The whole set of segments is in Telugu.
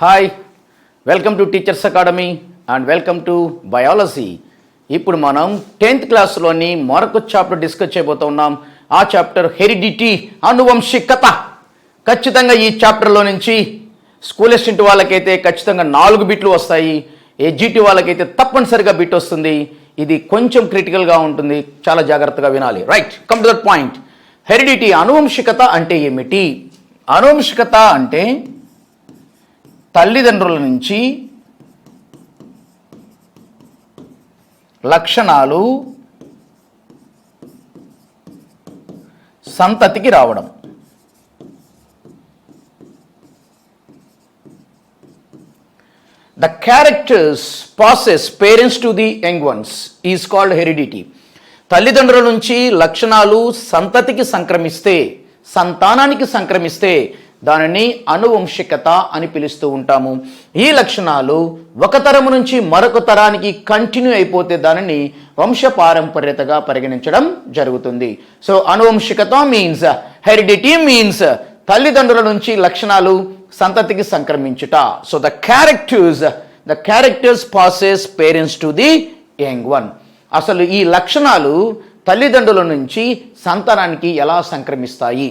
Hi welcome to teachers academy and welcome to biology ఇప్పుడు మనం టెన్త్ క్లాస్లోని మరొక చాప్టర్ డిస్కస్ చేయబోతున్నాం. ఆ చాప్టర్ హెరిడిటీ అనువంశికత. ఖచ్చితంగా ఈ చాప్టర్లో నుంచి స్కూల్ ఎస్టెంట్ వాళ్ళకైతే ఖచ్చితంగా నాలుగు బిట్లు వస్తాయి. ఎడ్జిటి వాళ్ళకైతే తప్పనిసరిగా బిట్ వస్తుంది. ఇది కొంచెం క్రిటికల్గా ఉంటుంది. చాలా జాగ్రత్తగా వినాలి. Right come to that point heredity అనువంశికత అంటే ఏమిటి? అనువంశికత అంటే తల్లిదండ్రుల నుంచి లక్షణాలు సంతతికి రావడం. The characters passes parents to the young ones is called heredity తల్లిదండ్రుల నుంచి లక్షణాలు సంతతికి సంక్రమిస్తే సంతానానికి సంక్రమిస్తే దానిని అనువంశికత అని పిలుస్తూ ఉంటాము. ఈ లక్షణాలు ఒక తరము నుంచి మరొక తరానికి కంటిన్యూ అయిపోతే దానిని వంశపారంపర్యతగా పరిగణించడం జరుగుతుంది. సో అనువంశికత మీన్స్ హెరిడిటీ మీన్స్ తల్లిదండ్రుల నుంచి లక్షణాలు సంతతికి సంక్రమించుట. So the characters the characters passes parents to the young one అసలు ఈ లక్షణాలు తల్లిదండ్రుల నుంచి సంతానానికి ఎలా సంక్రమిస్తాయి?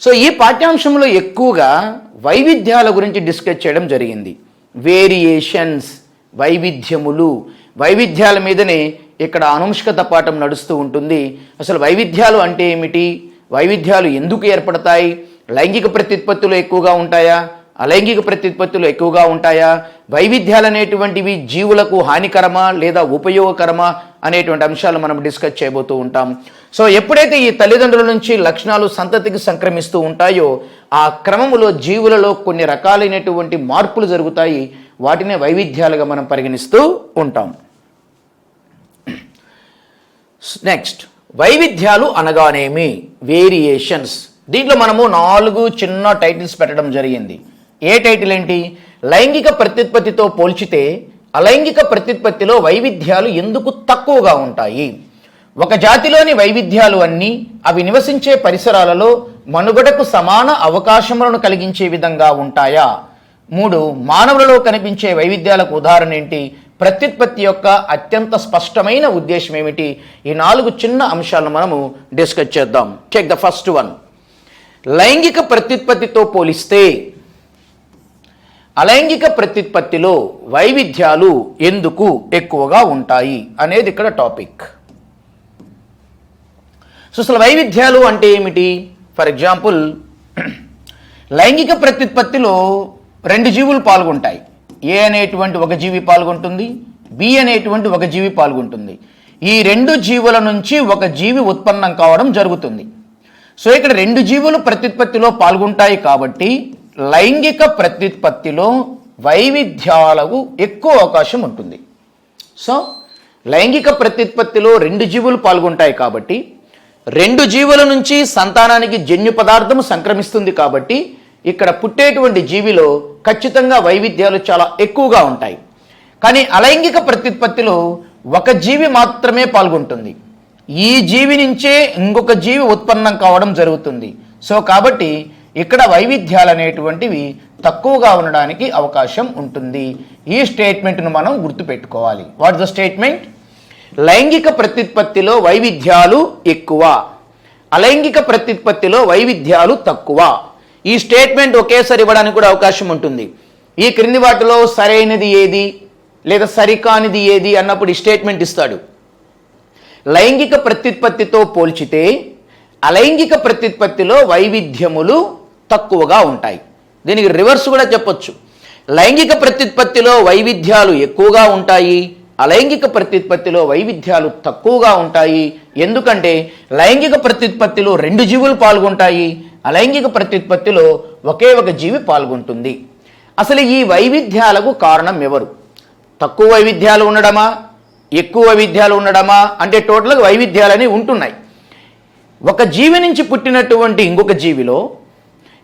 సో ఈ పాఠ్యాంశంలో ఎక్కువగా వైవిధ్యాల గురించి డిస్కస్ చేయడం జరిగింది. వేరియేషన్స్ వైవిధ్యములు. వైవిధ్యాల మీదనే ఇక్కడ అనుష్కత పాఠం నడుస్తూ ఉంటుంది. అసలు వైవిధ్యాలు అంటే ఏమిటి? వైవిధ్యాలు ఎందుకు ఏర్పడతాయి? లైంగిక ప్రత్యుత్పత్తులు ఎక్కువగా ఉంటాయా? అలైంగిక ప్రత్యుత్పత్తులు ఎక్కువగా ఉంటాయా? వైవిధ్యాలు అనేటువంటివి జీవులకు హానికరమా లేదా ఉపయోగకరమా అనేటువంటి అంశాలు మనం డిస్కస్ చేయబోతూ ఉంటాం. సో ఎప్పుడైతే ఈ తల్లిదండ్రుల నుంచి లక్షణాలు సంతతికి సంక్రమిస్తూ ఉంటాయో ఆ క్రమములో జీవులలో కొన్ని రకాలైనటువంటి మార్పులు జరుగుతాయి. వాటినే వైవిధ్యాలుగా మనం పరిగణిస్తూ ఉంటాం. నెక్స్ట్ వైవిధ్యాలు అనగానేమి? వేరియేషన్స్. దీంట్లో మనము నాలుగు చిన్న టైటిల్స్ పెట్టడం జరిగింది. ఏ టైటిల్ ఏంటి? లైంగిక ప్రత్యుత్పత్తితో పోల్చితే అలైంగిక ప్రత్యుత్పత్తిలో వైవిధ్యాలు ఎందుకు తక్కువగా ఉంటాయి? ఒక జాతిలోని వైవిధ్యాలు అన్నీ అవి నివసించే పరిసరాలలో మనుగడకు సమాన అవకాశములను కలిగించే విధంగా ఉంటాయా? మూడు మానవులలో కనిపించే వైవిధ్యాలకు ఉదాహరణ ఏంటి? ప్రత్యుత్పత్తి యొక్క అత్యంత స్పష్టమైన ఉద్దేశం ఏమిటి? ఈ నాలుగు చిన్న అంశాలను మనము డిస్కస్ చేద్దాం. చెక్ ద ఫస్ట్ వన్ లైంగిక ప్రత్యుత్పత్తితో పోలిస్తే అలైంగిక ప్రత్యుత్పత్తిలో వైవిధ్యాలు ఎందుకు ఎక్కువగా ఉంటాయి అనేది ఇక్కడ టాపిక్. సో అసలు వైవిధ్యాలు అంటే ఏమిటి? ఫర్ ఎగ్జాంపుల్ లైంగిక ప్రత్యుత్పత్తిలో రెండు జీవులు పాల్గొంటాయి. ఏ అనేటువంటి ఒక జీవి పాల్గొంటుంది బి అనేటువంటి ఒక జీవి పాల్గొంటుంది. ఈ రెండు జీవుల నుంచి ఒక జీవి ఉత్పన్నం కావడం జరుగుతుంది. సో ఇక్కడ రెండు జీవులు ప్రత్యుత్పత్తిలో పాల్గొంటాయి కాబట్టి లైంగిక ప్రత్యుత్పత్తిలో వైవిధ్యాలకు ఎక్కువ అవకాశం ఉంటుంది. సో లైంగిక ప్రత్యుత్పత్తిలో రెండు జీవులు పాల్గొంటాయి కాబట్టి రెండు జీవుల నుంచి సంతానానికి జన్యు పదార్థం సంక్రమిస్తుంది కాబట్టి ఇక్కడ పుట్టేటువంటి జీవిలో ఖచ్చితంగా వైవిధ్యాలు చాలా ఎక్కువగా ఉంటాయి. కానీ అలైంగిక ప్రత్యుత్పత్తిలో ఒక జీవి మాత్రమే పాల్గొంటుంది. ఈ జీవి నుంచే ఇంకొక జీవి ఉత్పన్నం కావడం జరుగుతుంది. సో కాబట్టి ఇక్కడ వైవిధ్యాలు అనేటువంటివి తక్కువగా ఉండడానికి అవకాశం ఉంటుంది. ఈ స్టేట్మెంట్ను మనం గుర్తుపెట్టుకోవాలి. వాట్ ద స్టేట్మెంట్ లైంగిక ప్రత్యుత్పత్తిలో వైవిధ్యాలు ఎక్కువ. అలైంగిక ప్రత్యుత్పత్తిలో వైవిధ్యాలు తక్కువ. ఈ స్టేట్మెంట్ ఒకేసారి ఇవ్వడానికి కూడా అవకాశం ఉంటుంది. ఈ క్రింది వాటిలో సరైనది ఏది? లేదా సరికానిది ఏది? అన్నప్పుడు ఈ స్టేట్మెంట్ ఇస్తాడు. లైంగిక ప్రత్యుత్పత్తితో పోల్చితే అలైంగిక ప్రత్యుత్పత్తిలో వైవిధ్యములు తక్కువగా ఉంటాయి. దీనికి రివర్స్ కూడా చెప్పొచ్చు. లైంగిక ప్రత్యుత్పత్తిలో వైవిధ్యాలు ఎక్కువగా ఉంటాయి. అలైంగిక ప్రత్యుత్పత్తిలో వైవిధ్యాలు తక్కువగా ఉంటాయి. ఎందుకంటే లైంగిక ప్రత్యుత్పత్తిలో రెండు జీవులు పాల్గొంటాయి. అలైంగిక ప్రత్యుత్పత్తిలో ఒకే ఒక జీవి పాల్గొంటుంది. అసలు ఈ వైవిధ్యాలకు కారణం ఎవరు? తక్కువ వైవిధ్యాలు ఉండడమా? ఎక్కువ వైవిధ్యాలు ఉండడమా? అంటే టోటల్గా వైవిధ్యాలని ఉంటున్నాయి. ఒక జీవి నుంచి పుట్టినటువంటి ఇంకొక జీవిలో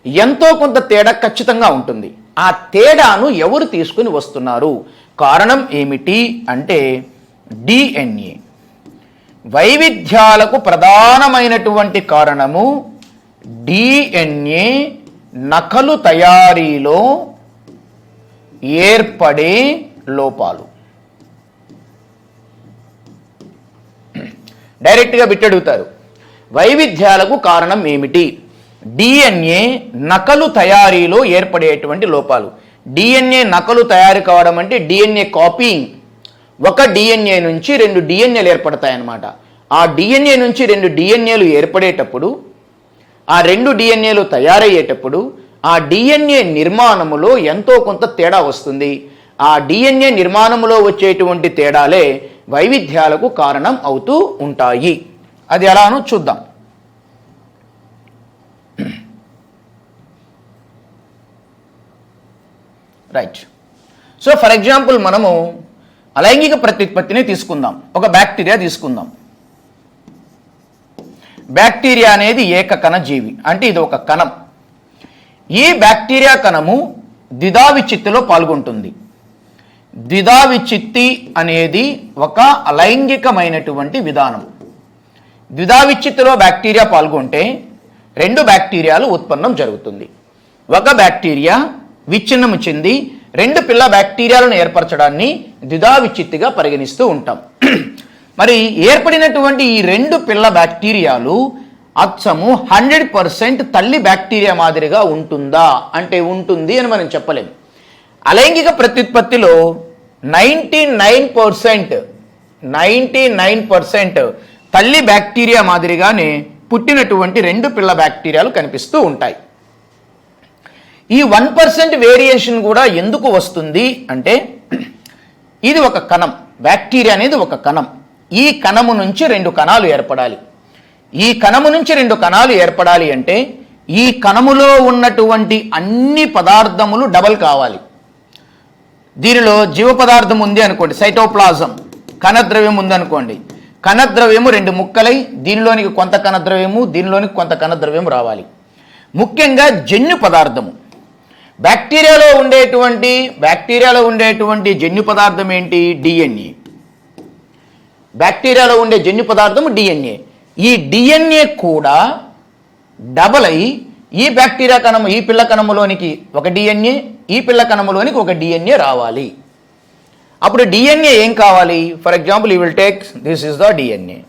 ఎంతో కొంత తేడా ఖచ్చితంగా ఉంటుంది. ఆ తేడాను ఎవరు తీసుకుని వస్తున్నారు? కారణం ఏమిటి అంటే డిఎన్ఏ వైవిధ్యాలకు ప్రధానమైనటువంటి కారణము డిఎన్ఏ నకలు తయారీలో ఏర్పడే లోపాలు. డైరెక్ట్గా బిట్టడుగుతారు. వైవిధ్యాలకు కారణం ఏమిటి? డిఎన్ఏ నకలు తయారీలో ఏర్పడేటువంటి లోపాలు డిఎన్ఏ నకలు తయారు కావడం అంటే డిఎన్ఏ కాపీయింగ్ ఒక డిఎన్ఏ నుంచి రెండు డిఎన్ఏలు ఏర్పడతాయన్నమాట ఆ డిఎన్ఏ నుంచి రెండు డిఎన్ఏలు ఏర్పడేటప్పుడు ఆ రెండు డిఎన్ఏలు తయారయ్యేటప్పుడు ఆ డిఎన్ఏ నిర్మాణములో ఎంతో కొంత తేడా వస్తుంది ఆ డిఎన్ఏ నిర్మాణములో వచ్చేటువంటి తేడాలే వైవిధ్యాలకు కారణం అవుతూ ఉంటాయి అది ఎలానో చూద్దాం రైట్ సో ఫర్ ఎగ్జాంపుల్ మనము అలైంగిక ప్రత్యుత్పత్తిని తీసుకుందాం. ఒక బ్యాక్టీరియా తీసుకుందాం. బ్యాక్టీరియా అనేది ఏకకణ జీవి. అంటే ఇది ఒక కణం. ఈ బ్యాక్టీరియా కణము ద్విధావిచిత్తిలో పాల్గొంటుంది. ద్విధావిచిత్తి అనేది ఒక అలైంగికమైనటువంటి విధానం. ద్విధావిచిత్తిలో బ్యాక్టీరియా పాల్గొంటే రెండు బ్యాక్టీరియాలు ఉత్పన్నం జరుగుతుంది. ఒక బ్యాక్టీరియా విచ్ఛిన్నము చెంది రెండు పిల్ల బ్యాక్టీరియాలను ఏర్పరచడాన్ని ద్విధావిచ్చిత్తిగా పరిగణిస్తూ ఉంటాం. మరి ఏర్పడినటువంటి ఈ రెండు పిల్ల బ్యాక్టీరియాలు అచ్చము హండ్రెడ్ పర్సెంట్ తల్లి బ్యాక్టీరియా మాదిరిగా ఉంటుందా? అంటే ఉంటుంది అని మనం చెప్పలేము అలైంగిక ప్రత్యుత్పత్తిలో ninety nine percent ninety nine percent తల్లి బ్యాక్టీరియా మాదిరిగానే పుట్టినటువంటి రెండు పిల్ల బ్యాక్టీరియాలు కనిపిస్తూ ఉంటాయి. ఈ వన్ పర్సెంట్ వేరియేషన్ కూడా ఎందుకు వస్తుంది అంటే ఇది ఒక కణం బ్యాక్టీరియా అనేది ఒక కణం. ఈ కణము నుంచి రెండు కణాలు ఏర్పడాలి. ఈ కణము నుంచి రెండు కణాలు ఏర్పడాలి అంటే ఈ కణములో ఉన్నటువంటి అన్ని పదార్థములు డబల్ కావాలి. దీనిలో జీవ పదార్థం ఉంది అనుకోండి సైటోప్లాజం కణద్రవ్యం ఉందనుకోండి కణద్రవ్యము రెండు ముక్కలై దీనిలోనికి కొంత కణద్రవ్యము దీనిలోనికి కొంత కణద్రవ్యం రావాలి. ముఖ్యంగా జన్యు పదార్థము. బ్యాక్టీరియాలో ఉండేటువంటి బ్యాక్టీరియాలో ఉండేటువంటి జన్యు పదార్థం ఏంటి? డిఎన్ఏ. బ్యాక్టీరియాలో ఉండే జన్యు పదార్థం డిఎన్ఏ. ఈ డిఎన్ఏ కూడా డబల్ అయి ఈ బ్యాక్టీరియా కణము ఈ పిల్ల కణములోనికి ఒక డిఎన్ఏ ఈ పిల్ల కణములోనికి ఒక డిఎన్ఏ రావాలి. అప్పుడు డిఎన్ఏ ఏం కావాలి? For example you will take this is the DNA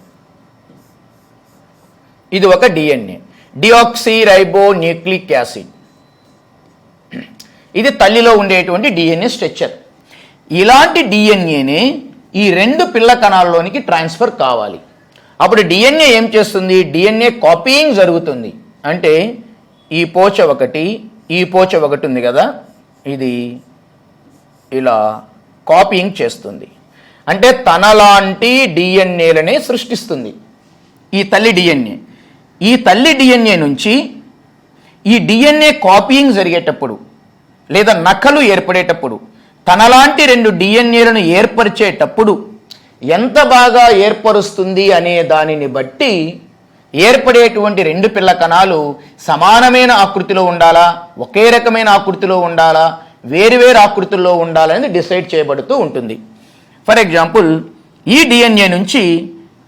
ఇది ఒక డిఎన్ఏ డిఆక్సీ రైబో న్యూక్లిక్ యాసిడ్ ఇది తల్లిలో ఉండేటువంటి డిఎన్ఏ స్ట్రక్చర్. ఇలాంటి డిఎన్ఏని ఈ రెండు పిల్ల కణాల్లోనికి ట్రాన్స్ఫర్ కావాలి. అప్పుడు డిఎన్ఏ ఏం చేస్తుంది? డిఎన్ఏ కాపీయింగ్ జరుగుతుంది. అంటే ఈ పోచ ఒకటి ఈ పోచ ఒకటి ఉంది కదా ఇది ఇలా కాపీయింగ్ చేస్తుంది. అంటే తనలాంటి డిఎన్ఏలనే సృష్టిస్తుంది. ఈ తల్లి డిఎన్ఏ ఈ తల్లి డిఎన్ఏ నుంచి ఈ డిఎన్ఏ కాపీయింగ్ జరిగేటప్పుడు లేదా నకలు ఏర్పడేటప్పుడు తనలాంటి రెండు డిఎన్ఏలను ఏర్పరిచేటప్పుడు ఎంత బాగా ఏర్పరుస్తుంది అనే దానిని బట్టి ఏర్పడేటువంటి రెండు పిల్ల కణాలు సమానమైన ఆకృతిలో ఉండాలా ఒకే రకమైన ఆకృతిలో ఉండాలా వేరువేరు ఆకృతుల్లో ఉండాలనేది డిసైడ్ చేయబడుతూ ఉంటుంది. ఫర్ ఎగ్జాంపుల్ ఈ డిఎన్ఏ నుంచి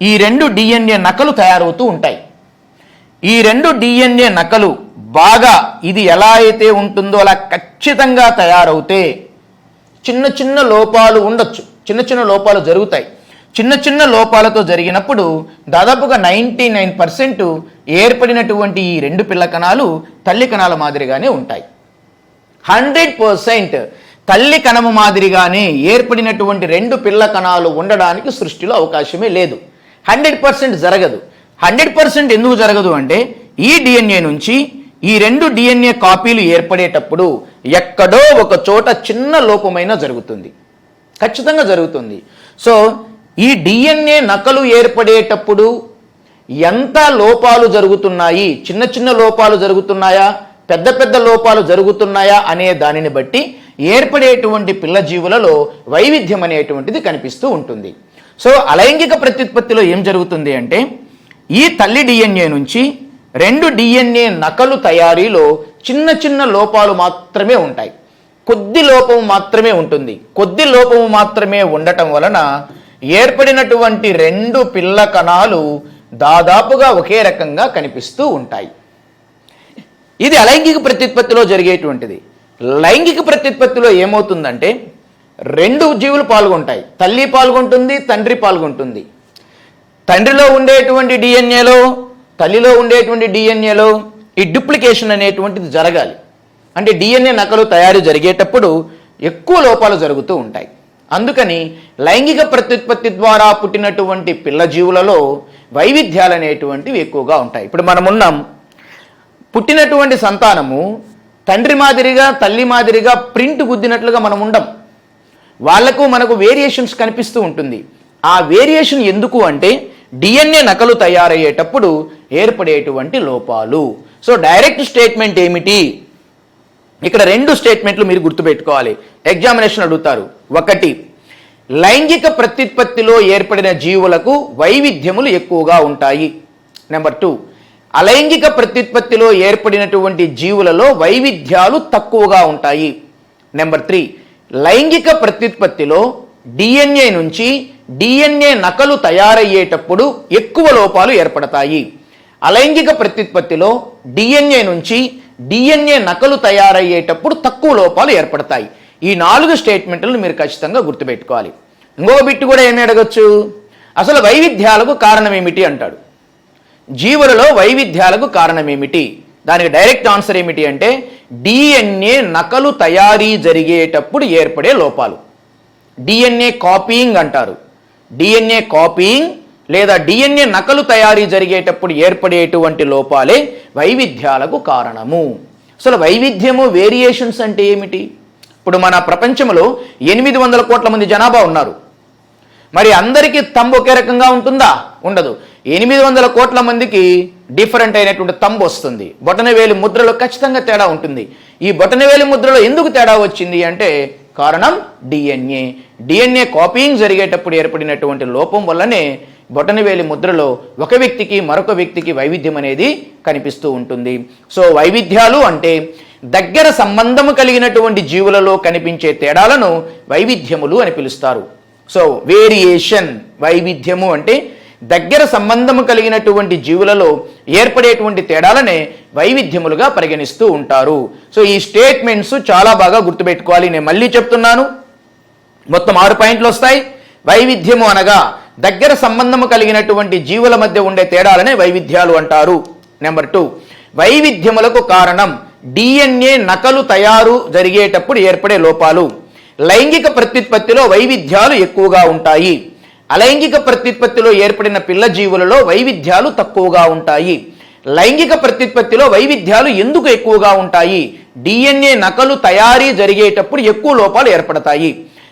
ఈ రెండు డిఎన్ఏ నకలు తయారవుతూ ఉంటాయి. ఈ రెండు డిఎన్ఏ నకలు బాగా ఇది ఎలా అయితే ఉంటుందో అలా ఖచ్చితంగా తయారవుతే చిన్న చిన్న లోపాలు ఉండొచ్చు. చిన్న చిన్న లోపాలు జరుగుతాయి. చిన్న చిన్న లోపాలతో జరిగినప్పుడు దాదాపుగా నైంటీ నైన్ పర్సెంట్ ఏర్పడినటువంటి ఈ రెండు పిల్ల కణాలు తల్లి కణాల మాదిరిగానే ఉంటాయి. హండ్రెడ్ పర్సెంట్ తల్లి కణము మాదిరిగానే ఏర్పడినటువంటి రెండు పిల్ల కణాలు ఉండడానికి సృష్టిలో అవకాశమే లేదు. హండ్రెడ్ పర్సెంట్ జరగదు. హండ్రెడ్ పర్సెంట్ ఎందుకు జరగదు అంటే ఈ డిఎన్ఏ నుంచి ఈ రెండు డిఎన్ఏ కాపీలు ఏర్పడేటప్పుడు ఎక్కడో ఒక చోట చిన్న లోపమైన జరుగుతుంది. ఖచ్చితంగా జరుగుతుంది. సో ఈ డిఎన్ఏ నకలు ఏర్పడేటప్పుడు ఎంత లోపాలు జరుగుతున్నాయి? చిన్న చిన్న లోపాలు జరుగుతున్నాయా? పెద్ద పెద్ద లోపాలు జరుగుతున్నాయా? అనే దానిని బట్టి ఏర్పడేటువంటి పిల్ల జీవులలో వైవిధ్యం అనేటువంటిది కనిపిస్తూ ఉంటుంది. సో అలైంగిక ప్రత్యుత్పత్తిలో ఏం జరుగుతుంది అంటే ఈ తల్లి డిఎన్ఏ నుంచి రెండు డిఎన్ఏ నకలు తయారీలో చిన్న చిన్న లోపాలు మాత్రమే ఉంటాయి. కొద్ది లోపం మాత్రమే ఉంటుంది. కొద్ది లోపము మాత్రమే ఉండటం వలన ఏర్పడినటువంటి రెండు పిల్ల కణాలు దాదాపుగా ఒకే రకంగా కనిపిస్తూ ఉంటాయి. ఇది అలైంగిక ప్రత్యుత్పత్తిలో జరిగేటువంటిది. లైంగిక ప్రత్యుత్పత్తిలో ఏమవుతుందంటే రెండు జీవులు పాల్గొంటాయి. తల్లి పాల్గొంటుంది తండ్రి పాల్గొంటుంది. తండ్రిలో ఉండేటువంటి డిఎన్ఏలో తల్లిలో ఉండేటువంటి డిఎన్ఏలో ఈ డూప్లికేషన్ అనేటువంటిది జరగాలి. అంటే డిఎన్ఏ నకలు తయారు జరిగేటప్పుడు ఎక్కువ లోపాలు జరుగుతూ ఉంటాయి. అందుకని లైంగిక ప్రత్యుత్పత్తి ద్వారా పుట్టినటువంటి పిల్ల జీవులలో వైవిధ్యాలు అనేటువంటివి ఎక్కువగా ఉంటాయి. ఇప్పుడు మనమున్నాం పుట్టినటువంటి సంతానము తండ్రి మాదిరిగా తల్లి మాదిరిగా ప్రింట్ గుద్దినట్లుగా మనం ఉండం. వాళ్ళకు మనకు వేరియేషన్స్ కనిపిస్తూ ఉంటుంది. ఆ వేరియేషన్ ఎందుకు అంటే డిఎన్ఏ నకలు తయారయ్యేటప్పుడు ఏర్పడేటువంటి లోపాలు. సో డైరెక్ట్ స్టేట్మెంట్ ఏమిటి? ఇక్కడ రెండు స్టేట్మెంట్లు మీరు గుర్తుపెట్టుకోవాలి. ఎగ్జామినేషన్ అడుగుతారు. ఒకటి లైంగిక ప్రత్యుత్పత్తిలో ఏర్పడిన జీవులకు వైవిధ్యములు ఎక్కువగా ఉంటాయి. నెంబర్ టూ అలైంగిక ప్రత్యుత్పత్తిలో ఏర్పడినటువంటి జీవులలో వైవిధ్యాలు తక్కువగా ఉంటాయి. నెంబర్ త్రీ లైంగిక ప్రత్యుత్పత్తిలో డిఎన్ఏ నుంచి డిఎన్ఏ నకలు తయారయ్యేటప్పుడు ఎక్కువ లోపాలు ఏర్పడతాయి. అలైంగిక ప్రత్యుత్పత్తిలో డిఎన్ఏ నుంచి డిఎన్ఏ నకలు తయారయ్యేటప్పుడు తక్కువ లోపాలు ఏర్పడతాయి. ఈ నాలుగు స్టేట్మెంట్లను మీరు ఖచ్చితంగా గుర్తుపెట్టుకోవాలి. ఇంకో బిట్టు కూడా ఏమి అడగచ్చు? అసలు వైవిధ్యాలకు కారణం ఏమిటి అంటాడు. జీవులలో వైవిధ్యాలకు కారణం ఏమిటి దానికి డైరెక్ట్ ఆన్సర్ ఏమిటి అంటే డిఎన్ఏ నకలు తయారీ జరిగేటప్పుడు ఏర్పడే లోపాలు. డిఎన్ఏ కాపీయింగ్ అంటారు. డిఎన్ఏ కాపీయింగ్ లేదా డిఎన్ఏ నకలు తయారీ జరిగేటప్పుడు ఏర్పడేటువంటి లోపాలే వైవిధ్యాలకు కారణము. అసలు వైవిధ్యము వేరియేషన్స్ అంటే ఏమిటి? ఇప్పుడు మన ప్రపంచంలో ఎనిమిది వందల కోట్ల మంది జనాభా ఉన్నారు. మరి అందరికీ తంబు ఒకే రకంగా ఉంటుందా? ఉండదు. ఎనిమిది వందల కోట్ల మందికి డిఫరెంట్ అయినటువంటి తంబు వస్తుంది. బొటనవేలి ముద్రలో ఖచ్చితంగా తేడా ఉంటుంది. ఈ బొటనవేలి ముద్రలో ఎందుకు తేడా వచ్చింది అంటే కారణం డిఎన్ఏ డిఎన్ఏ కాపీయింగ్ జరిగేటప్పుడు ఏర్పడినటువంటి లోపం వల్లనే బొటనవేలి ముద్రలో ఒక వ్యక్తికి మరొక వ్యక్తికి వైవిధ్యం అనేది కనిపిస్తూ ఉంటుంది. సో వైవిధ్యాలు అంటే దగ్గర సంబంధము కలిగినటువంటి జీవులలో కనిపించే తేడాలను వైవిధ్యములు అని పిలుస్తారు. సో వేరియేషన్ వైవిధ్యము అంటే దగ్గర సంబంధము కలిగినటువంటి జీవులలో ఏర్పడేటువంటి తేడాలనే వైవిధ్యములుగా పరిగణిస్తూ ఉంటారు. సో ఈ స్టేట్మెంట్స్ చాలా బాగా గుర్తుపెట్టుకోవాలి. నేను మళ్ళీ చెప్తున్నాను. మొత్తం ఆరు పాయింట్లు వస్తాయి. వైవిధ్యము అనగా దగ్గర సంబంధము కలిగినటువంటి జీవుల మధ్య ఉండే తేడాలనే వైవిధ్యాలు అంటారు. నెంబర్ టూ వైవిధ్యములకు కారణం డిఎన్ఏ నకలు తయారు జరిగేటప్పుడు ఏర్పడే లోపాలు. లైంగిక ప్రత్యుత్పత్తిలో వైవిధ్యాలు ఎక్కువగా ఉంటాయి. అలైంగిక ప్రత్యుత్పత్తిలో ఏర్పడిన పిల్ల జీవులలో వైవిధ్యాలు తక్కువగా ఉంటాయి. లైంగిక ప్రత్యుత్పత్తిలో వైవిధ్యాలు ఎందుకు ఎక్కువగా ఉంటాయి? డిఎన్ఏ నకలు తయారీ జరిగేటప్పుడు ఎక్కువ లోపాలు ఏర్పడతాయి.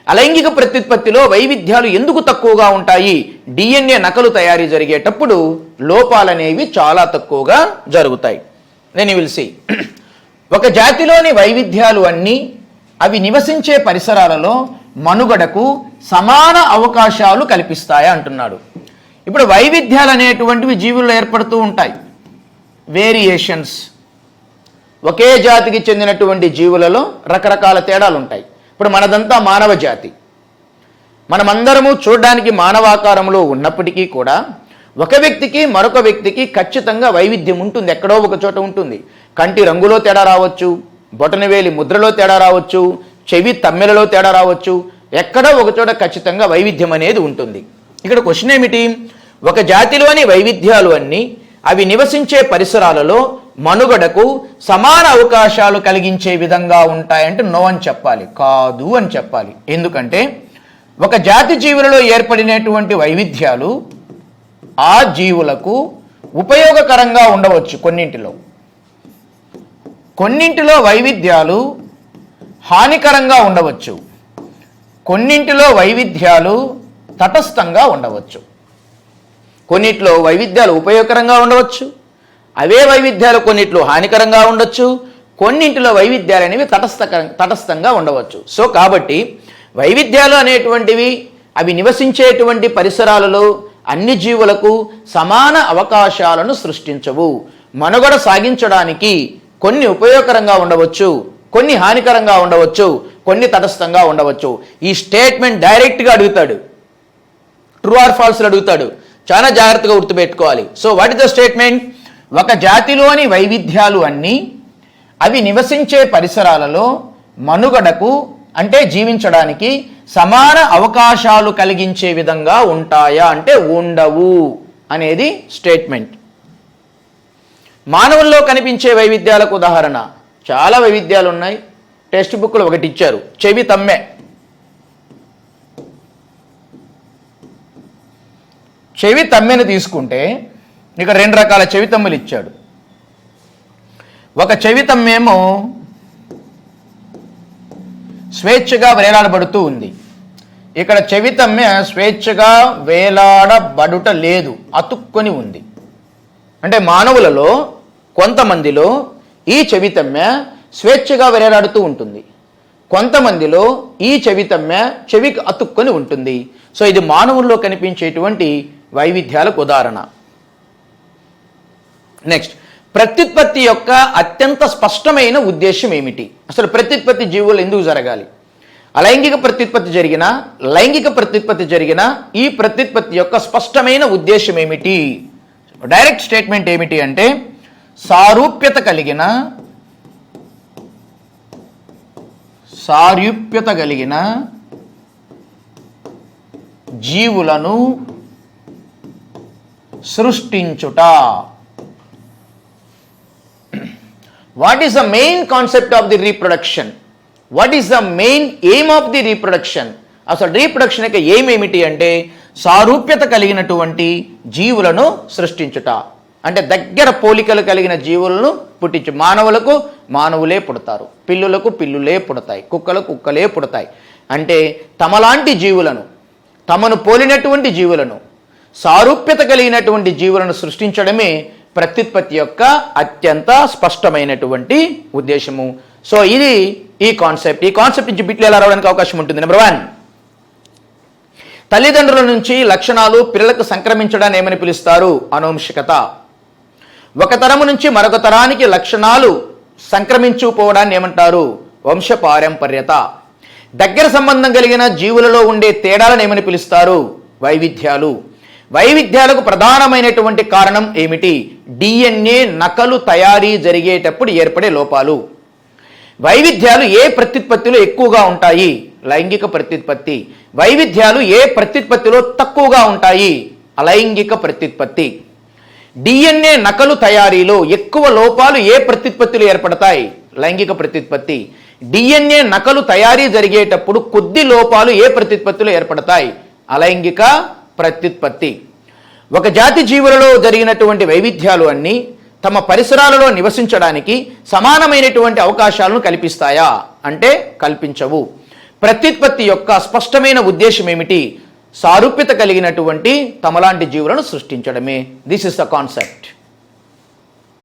అలైంగిక ప్రత్యుత్పత్తిలో వైవిధ్యాలు ఎందుకు తక్కువగా ఉంటాయి? డిఎన్ఏ నకలు తయారీ జరిగేటప్పుడు లోపాలనేవి చాలా తక్కువగా జరుగుతాయి. నేను విల్సి ఒక జాతిలోని వైవిధ్యాలు అన్నీ అవి నివసించే పరిసరాలలో మనుగడకు సమాన అవకాశాలు కల్పిస్తాయి అంటున్నాడు. ఇప్పుడు వైవిధ్యాలు అనేటువంటివి జీవుల్లో ఏర్పడుతూ ఉంటాయి. వేరియేషన్స్ ఒకే జాతికి చెందినటువంటి జీవులలో రకరకాల తేడాలు ఉంటాయి ఇప్పుడు మనదంతా మానవ జాతి. మనమందరము చూడడానికి మానవాకారంలో ఉన్నప్పటికీ కూడా ఒక వ్యక్తికి మరొక వ్యక్తికి ఖచ్చితంగా వైవిధ్యం ఉంటుంది. ఎక్కడో ఒక చోట ఉంటుంది. కంటి రంగులో తేడా రావచ్చు బొటనవేలి ముద్రలో తేడా రావచ్చు చెవి తమ్మెలలో తేడా రావచ్చు. ఎక్కడో ఒకచోట ఖచ్చితంగా వైవిధ్యం అనేది ఉంటుంది. ఇక్కడ క్వశ్చన్ ఏమిటి? ఒక జాతిలోని వైవిధ్యాలు అన్నీ అవి నివసించే పరిసరాలలో మనుగడకు సమాన అవకాశాలు కలిగించే విధంగా ఉంటాయంటే నో అని చెప్పాలి. కాదు అని చెప్పాలి. ఎందుకంటే ఒక జాతి జీవులలో ఏర్పడినటువంటి వైవిధ్యాలు ఆ జీవులకు ఉపయోగకరంగా ఉండవచ్చు కొన్నింటిలో. కొన్నింటిలో వైవిధ్యాలు హానికరంగా ఉండవచ్చు. కొన్నింటిలో వైవిధ్యాలు తటస్థంగా ఉండవచ్చు. కొన్నిట్లో వైవిధ్యాలు ఉపయోగకరంగా ఉండవచ్చు. అవే వైవిధ్యాలు కొన్నిట్లో హానికరంగా ఉండొచ్చు. కొన్నింటిలో వైవిధ్యాలు అనేవి తటస్థ తటస్థంగా ఉండవచ్చు. సో కాబట్టి వైవిధ్యాలు అనేటువంటివి అవి నివసించేటువంటి పరిసరాలలో అన్ని జీవులకు సమాన అవకాశాలను సృష్టించవు. మనుగడ సాగించడానికి కొన్ని ఉపయోగకరంగా ఉండవచ్చు. కొన్ని హానికరంగా ఉండవచ్చు కొన్ని తటస్థంగా ఉండవచ్చు. ఈ స్టేట్మెంట్ డైరెక్ట్గా అడుగుతాడు. ట్రూ ఆర్ ఫాల్స్ అడుగుతాడు. చాలా జాగ్రత్తగా గుర్తుపెట్టుకోవాలి. So what is the statement ఒక జాతిలోని వైవిధ్యాలు అన్నీ అవి నివసించే పరిసరాలలో మనుగడకు అంటే జీవించడానికి సమాన అవకాశాలు కలిగించే విధంగా ఉంటాయా అంటే ఉండవు అనేది స్టేట్మెంట్. మానవుల్లో కనిపించే వైవిధ్యాలకు ఉదాహరణ చాలా వైవిధ్యాలు ఉన్నాయి. టెక్స్ట్ బుక్లు ఒకటి ఇచ్చారు. చెవి తమ్మె. చెవి తమ్మెను తీసుకుంటే ఇక రెండు రకాల చెవి తమ్ములు ఇచ్చాడు. ఒక చెవి తమ్మేమో స్వేచ్ఛగా వేలాడబడుతూ ఉంది. ఇక్కడ చెవి తమ్మె స్వేచ్ఛగా వేలాడబడుట లేదు. అతుక్కొని ఉంది. అంటే మానవులలో కొంతమందిలో ఈ చెవితమ్మె స్వేచ్ఛగా వేలాడుతూ ఉంటుంది. కొంతమందిలో ఈ చెవితమ్మె చెవికి అతుక్కొని ఉంటుంది. సో ఇది మానవుల్లో కనిపించేటువంటి వైవిధ్యాలకు ఉదాహరణ. నెక్స్ట్ ప్రత్యుత్పత్తి యొక్క అత్యంత స్పష్టమైన ఉద్దేశం ఏమిటి? అసలు ప్రత్యుత్పత్తి జీవులు ఎందుకు జరగాలి? అలైంగిక ప్రత్యుత్పత్తి జరిగిన లైంగిక ప్రత్యుత్పత్తి జరిగిన ఈ ప్రత్యుత్పత్తి యొక్క స్పష్టమైన ఉద్దేశం ఏమిటి? డైరెక్ట్ స్టేట్మెంట్ ఏమిటి అంటే సారూప్యత కలిగిన సారూప్యత కలిగిన జీవులను సృష్టించుట. What is the main concept of the reproduction what is the main aim of the reproduction అసలు రీప్రొడక్షన్ యొక్క ఎయిమ్ ఏమిటి అంటే సారూప్యత కలిగినటువంటి జీవులను సృష్టించుట. అంటే దగ్గర పోలికలు కలిగిన జీవులను పుట్టించు మానవులకు మానవులే పుడతారు. పిల్లులకు పిల్లులే పుడతాయి. కుక్కలకు కుక్కలే పుడతాయి. అంటే తమలాంటి జీవులను తమను పోలినటువంటి జీవులను సారూప్యత కలిగినటువంటి జీవులను సృష్టించడమే ప్రత్యుత్పత్తి యొక్క అత్యంత స్పష్టమైనటువంటి ఉద్దేశము. సో ఇది ఈ కాన్సెప్ట్. ఈ కాన్సెప్ట్ నుంచి బిట్లు ఎలా రావడానికి అవకాశం ఉంటుంది? Number one. తల్లిదండ్రుల నుంచి లక్షణాలు పిల్లలకు సంక్రమించడాన్ని ఏమని పిలుస్తారు? అనువంశికత ఒక తరము నుంచి మరొక తరానికి లక్షణాలు సంక్రమించుకుపోవడాన్ని ఏమంటారు? వంశపారంపర్యత. దగ్గర సంబంధం కలిగిన జీవులలో ఉండే తేడాలను ఏమని పిలుస్తారు? వైవిధ్యాలు. వైవిధ్యాలకు ప్రధానమైనటువంటి కారణం ఏమిటి? డిఎన్ఏ నకలు తయారీ జరిగేటప్పుడు ఏర్పడే లోపాలు. వైవిధ్యాలు ఏ ప్రత్యుత్పత్తిలో ఎక్కువగా ఉంటాయి? లైంగిక ప్రత్యుత్పత్తి. వైవిధ్యాలు ఏ ప్రత్యుత్పత్తిలో తక్కువగా ఉంటాయి? అలైంగిక ప్రత్యుత్పత్తి. డిఎన్ఏ నకలు తయారీలో ఎక్కువ లోపాలు ఏ ప్రత్యుత్పత్తిలో ఏర్పడతాయి? లైంగిక ప్రత్యుత్పత్తి డిఎన్ఏ నకలు తయారీ జరిగేటప్పుడు కొద్ది లోపాలు ఏ ప్రత్యుత్పత్తిలో ఏర్పడతాయి? అలైంగిక ప్రత్యుత్పత్తి ఒక జాతి జీవులలో జరిగినటువంటి వైవిధ్యాలు అన్నీ తమ పరిసరాలలో నివసించడానికి సమానమైనటువంటి అవకాశాలను కల్పిస్తాయా? అంటే కల్పించవు. ప్రత్యుత్పత్తి యొక్క స్పష్టమైన ఉద్దేశం ఏమిటి? సారూప్యత కలిగినటువంటి తమలాంటి జీవులను సృష్టించడమే. This is the concept